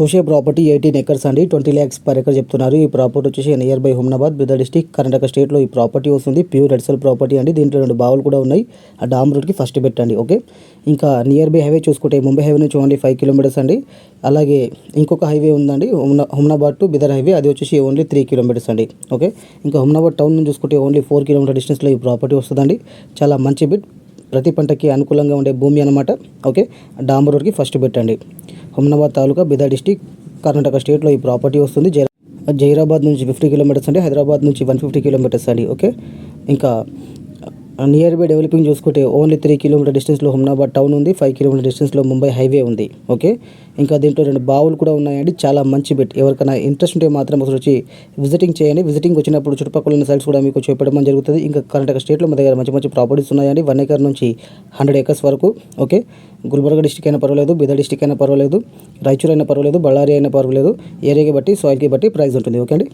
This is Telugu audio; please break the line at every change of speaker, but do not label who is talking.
చూసే ప్రాపర్టీ ఎయిటీన్ ఎకర్స్ అండి. ట్వంటీ ల్యాక్స్ పర్ ఎకర్ చెప్తున్నారు. ఈ ప్రాపర్టీ వచ్చేసి near by Humnabad Bidar district Karnataka స్టేట్లో ఈ ప్రాపర్టీ వస్తుంది. ప్యూర్ రెడ్సల్ ప్రాపర్టీ అండి. దీంట్లో రెండు బావులు కూడా ఉన్నాయి. ఆ డామ్ రోడ్కి ఫస్ట్ పెట్టండి ఓకే? ఇంకా నియర్ బై హైవే చూసుకుంటే ముంబై హైవే నుంచి ఓన్లీ ఫైవ్ కిలోమీటర్స్ అండి. అలాగే ఇంకొక హైవే ఉందండి. హుమ్నా హుమ్నాబాద్ టు బిదర్ హైవే అది వచ్చేసి ఓన్లీ త్రీ కిలోమీటర్స్ అండి. ఓకే? ఇంకా హుమ్నాబాద్ టౌన్ నుంచి చూసుకుంటే ఓన్లీ ఫోర్ కిలోమీటర్ డిస్టెన్స్లో ఈ ప్రాపర్టీ వస్తుందండి. చాలా మంచి బిట్ ప్రతి పంటకి అనుకూలంగా ఉండే భూమి అనమాట ఓకే? డాంబర్ రోడ్కి ఫస్ట్ పెట్టండి హుమ్నాబాద్ తాలూకా బిదా డిస్టిక్ కర్ణాటక స్టేట్లో ఈ ప్రాపర్టీ వస్తుంది. జై జైరాబాద్ నుంచి ఫిఫ్టీ కిలోమీటర్స్ అండి హైదరాబాద్ నుంచి వన్ ఫిఫ్టీ కిలోమీటర్స్ అండి. ఓకే? ఇంకా నియర్ బై డెవలపింగ్ చూసుకుంటే ఓన్లీ త్రీ కిలోమీటర్ డిస్టెన్స్లో హుమ్నాబాద్ టౌన్ ఉంది ఫైవ్ కిలోమీటర్ డిస్టెన్స్లో ముంబై హైవే ఉంది ఓకే ఇంకా దీంట్లో రెండు బావులు కూడా ఉన్నాయండి చాలా మంచి బెట్ ఎవరికైనా ఇంట్రెస్ట్ ఉంటే మాత్రం ఒకసారి వచ్చి విజిటింగ్ చేయండి. విజిటింగ్ వచ్చినప్పుడు చుట్టుపక్కల ఉన్న సైట్స్ కూడా మీకు చూపెట్టడం జరుగుతుంది. ఇంకా కర్ణాటక స్టేట్లో మా దగ్గర మంచి మంచి ప్రాపర్టీస్ ఉన్నాయండి. వన్ ఏకర్ నుంచి హండ్రెడ్ ఏకర్స్ వరకు ఓకే గుల్బర్గా డిస్టిక్ అయినా పర్వాలేదు బీదర్ డిస్టిక్ అయినా పర్వాలేదు రాయచూర్ అయినా పర్వాలేదు బళ్ళారి అయినా పర్వాలేదు ఏరియాకి బట్టి సాయిల్కి బట్టి ప్రైస్ ఉంటుంది ఓకే అండి?